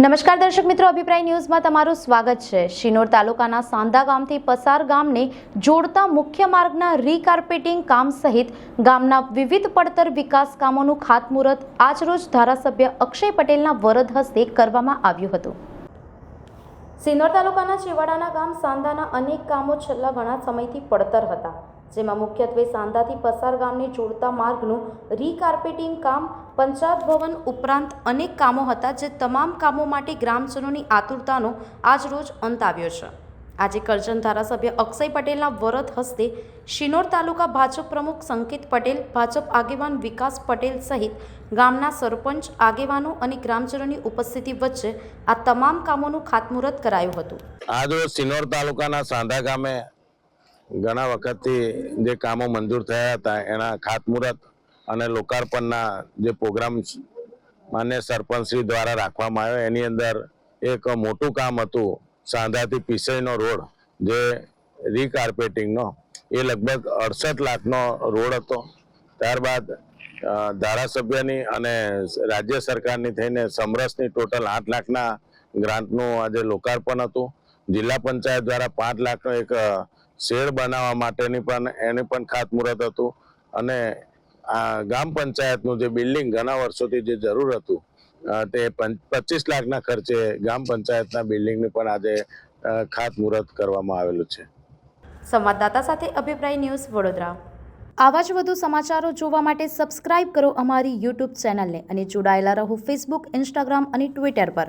નમસ્કાર દર્શક મિત્રો, અભિપ્રાય ન્યૂઝમાં તમારું સ્વાગત છે. શિનોર તાલુકાના સાંધા ગામથી પસાર ગામને જોડતા મુખ્ય માર્ગના રીકાર્પેટિંગ કામ સહિત ગામના વિવિધ પડતર વિકાસ કામોનું ખાતમુહૂર્ત આજરોજ ધારાસભ્ય અક્ષય પટેલના વરદ હસ્તે કરવામાં આવ્યું હતું. સિનોર તાલુકાના છેવાડાના ગામ સાંદાના અનેક કામો છેલ્લા ઘણા સમયથી પડતર હતા, જેમાં મુખ્યત્વે સાંદાથી પસાર ગામને જોડતા માર્ગનું રીકાર્પેટિંગ કામ, પંચાયત ભવન ઉપરાંત અનેક કામો હતા, જે તમામ કામો માટે ગ્રામજનોની આતુરતાનો આજરોજ અંત આવ્યો છે. આજે કરજણ ધારાસભ્ય અક્ષય પટેલના વરદ હસ્તે શિનોર તાલુકા ભાજપ પ્રમુખ સંકેત પટેલ, ભાજપ આગેવાન વિકાસ પટેલ સહિત ગામના સરપંચ, આગેવાનો અને ગ્રામજનોની ઉપસ્થિતિ વચ્ચે આ તમામ કામોનું ખાતમુહૂર્ત કરાયું હતું. આજરોજ શિનોર તાલુકાના સાંધા ગામે ઘણા વખતથી જે કામો મંજૂર થયા હતા, એના ખાતમુહૂર્ત અને લોકાર્પણના જે પ્રોગ્રામ માન્ય સરપંચશ્રી દ્વારા રાખવામાં આવ્યો. એની અંદર એક મોટું કામ હતું સાંધાથી પીસઈનો રોડ, જે રીકાર્પેટિંગનો, એ લગભગ અડસઠ લાખનો રોડ હતો. ત્યારબાદ ધારાસભ્યની અને રાજ્ય સરકારની થઈને સમરસની ટોટલ આઠ લાખના ગ્રાન્ટનું આજે લોકાર્પણ હતું. જિલ્લા પંચાયત દ્વારા પાંચ લાખનો એક શેડ બનાવવા માટેની પણ, એની પણ ખાતમુહૂર્ત હતું. અને આ ગામ પંચાયતનું જે બિલ્ડિંગ ઘણા વર્ષોથી જે જરૂર હતું તે પચીસ લાખના ખર્ચે ગામ પંચાયતના બિલ્ડિંગનું પણ આજે ખાતમુહૂર્ત કરવામાં આવેલું છે. સંવાદદાતા સાથે અભિપ્રાય ન્યૂઝ વડોદરા. આવા જ વધુ સમાચારો જોવા માટે સબસ્ક્રાઇબ કરો અમારી યુટ્યુબ ચેનલને અને જોડાયેલા રહો ફેસબુક, ઇન્સ્ટાગ્રામ અને ટ્વિટર પર.